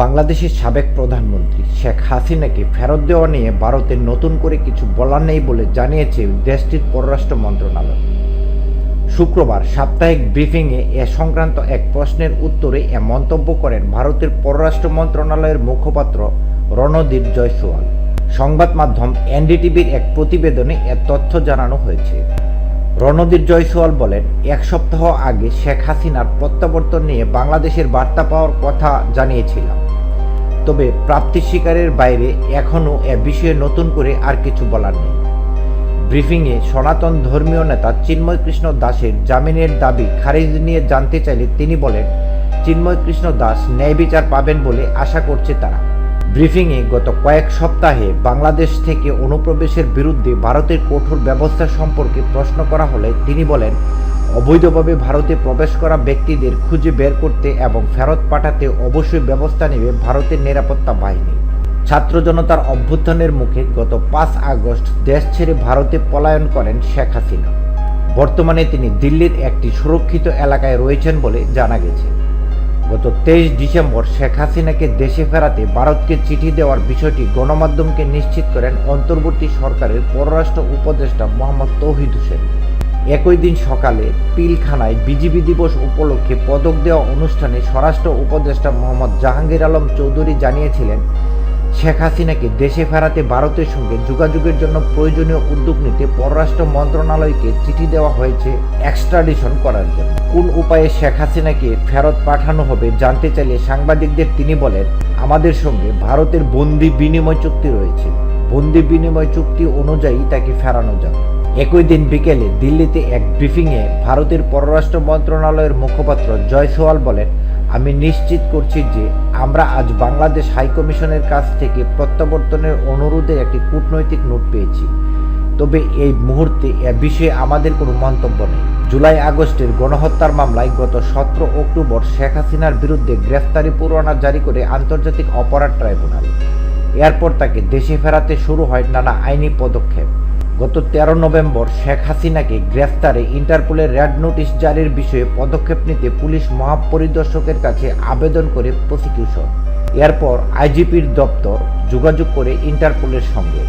বাংলাদেশের সাবেক প্রধানমন্ত্রী শেখ হাসিনাকে ফেরত দেওয়া নিয়ে ভারতের নতুন করে কিছু বলার নেই বলে জানিয়েছে দেশটির পররাষ্ট্র মন্ত্রণালয়। শুক্রবার সাপ্তাহিক ব্রিফিংয়ে এ সংক্রান্ত এক প্রশ্নের উত্তরে এ মন্তব্য করেন ভারতের পররাষ্ট্র মন্ত্রণালয়ের মুখপাত্র রণদীপ জয়সওয়াল। সংবাদ মাধ্যম এনডিটিভির এক প্রতিবেদনে এ তথ্য জানানো হয়েছে। রণদীপ জয়সওয়াল বলেন, এক সপ্তাহ আগে শেখ হাসিনার প্রত্যাবর্তন নিয়ে বাংলাদেশের বার্তা পাওয়ার কথা জানিয়েছিলাম। তবে প্রাপ্তি শিকারের বাইরে এখনও এ বিষয়ে নতুন করে আর কিছু বলার নেই। ব্রিফিংয়ে সনাতন ধর্মীয় নেতা চিন্ময় কৃষ্ণ দাসের জামিনের দাবি খারিজ নিয়ে জানতে চাইলে তিনি বলেন চিন্ময় কৃষ্ণ দাস ন্যায় বিচার পাবেন বলে আশা করছে তারা। ব্রিফিংয়ে গত কয়েক সপ্তাহে বাংলাদেশ থেকে অনুপ্রবেশের বিরুদ্ধে ভারতের কঠোর ব্যবস্থা সম্পর্কে প্রশ্ন করা হলে তিনি বলেন অবৈধভাবে ভারতে প্রবেশ করা ব্যক্তিদের খুঁজে বের করতে এবং ফেরত পাঠাতে অবশ্যই ব্যবস্থা নেবে ভারতের নিরাপত্তা বাহিনী। ছাত্র জনতার অভ্যুত্থানের মুখে গত পাঁচ আগস্ট দেশ ছেড়ে ভারতে পলায়ন করেন শেখ হাসিনা। বর্তমানে তিনি দিল্লির একটি সুরক্ষিত এলাকায় রয়েছেন বলে জানা গেছে। গত তেইশ ডিসেম্বর শেখ হাসিনাকে দেশে ফেরাতে ভারতকে চিঠি দেওয়ার বিষয়টি গণমাধ্যমকে নিশ্চিত করেন অন্তর্বর্তী সরকারের পররাষ্ট্র উপদেষ্টা মোহাম্মদ তৌহিদ হোসেন। একই দিন সকালে পিলখানায় বিজিবি দিবস উপলক্ষে পদক দেওয়া অনুষ্ঠানে স্বরাষ্ট্র উপদেষ্টা মোহাম্মদ জাহাঙ্গীর আলম চৌধুরী জানিয়েছিলেন, শেখ হাসিনাকে দেশে ফেরাতে ভারতের সঙ্গে যোগাযোগের জন্য প্রয়োজনীয় উদ্যোগ নিতে পররাষ্ট্র মন্ত্রণালয়কে চিঠি দেওয়া হয়েছে এক্সট্রাডিশন করার জন্য। কোন উপায়ে শেখ হাসিনাকে ফেরত পাঠানো হবে জানতে চাইলে সাংবাদিকদের তিনি বলেন, আমাদের সঙ্গে ভারতের বন্দি বিনিময় চুক্তি রয়েছে। বন্দি বিনিময় চুক্তি অনুযায়ী তাকে ফেরানো যাবে। একই দিন বিকেলে দিল্লিতে এক ব্রিফিংয়ে ভারতের পররাষ্ট্র মন্ত্রণালয়ের মুখপাত্র জয়সওয়াল বলেন, আমি নিশ্চিত করছি যে আমরা আজ বাংলাদেশ হাইকমিশনের কাছ থেকে প্রত্যাবর্তনের অনুরোধে একটি কূটনৈতিক নোট পেয়েছি। তবে এই মুহূর্তে এ বিষয়ে আমাদের কোনো মন্তব্য নেই। জুলাই আগস্টের গণহত্যার মামলায় গত সতেরো অক্টোবর শেখ হাসিনার বিরুদ্ধে গ্রেফতারি পরোয়ানা জারি করে আন্তর্জাতিক অপরাধ ট্রাইব্যুনাল। এরপর তাকে দেশে ফেরাতে শুরু হয় নানা আইনি পদক্ষেপ। গত তেরো নভেম্বর শেখ হাসিনাকে গ্রেফতারে ইন্টারপোলের রেড নোটিশ জারির বিষয়ে পদক্ষেপ নিতে পুলিশ মহাপরিদর্শকের কাছে আবেদন করে প্রসিকিউশন। এরপর আইজিপির দপ্তর যোগাযোগ করে ইন্টারপোলের সঙ্গে।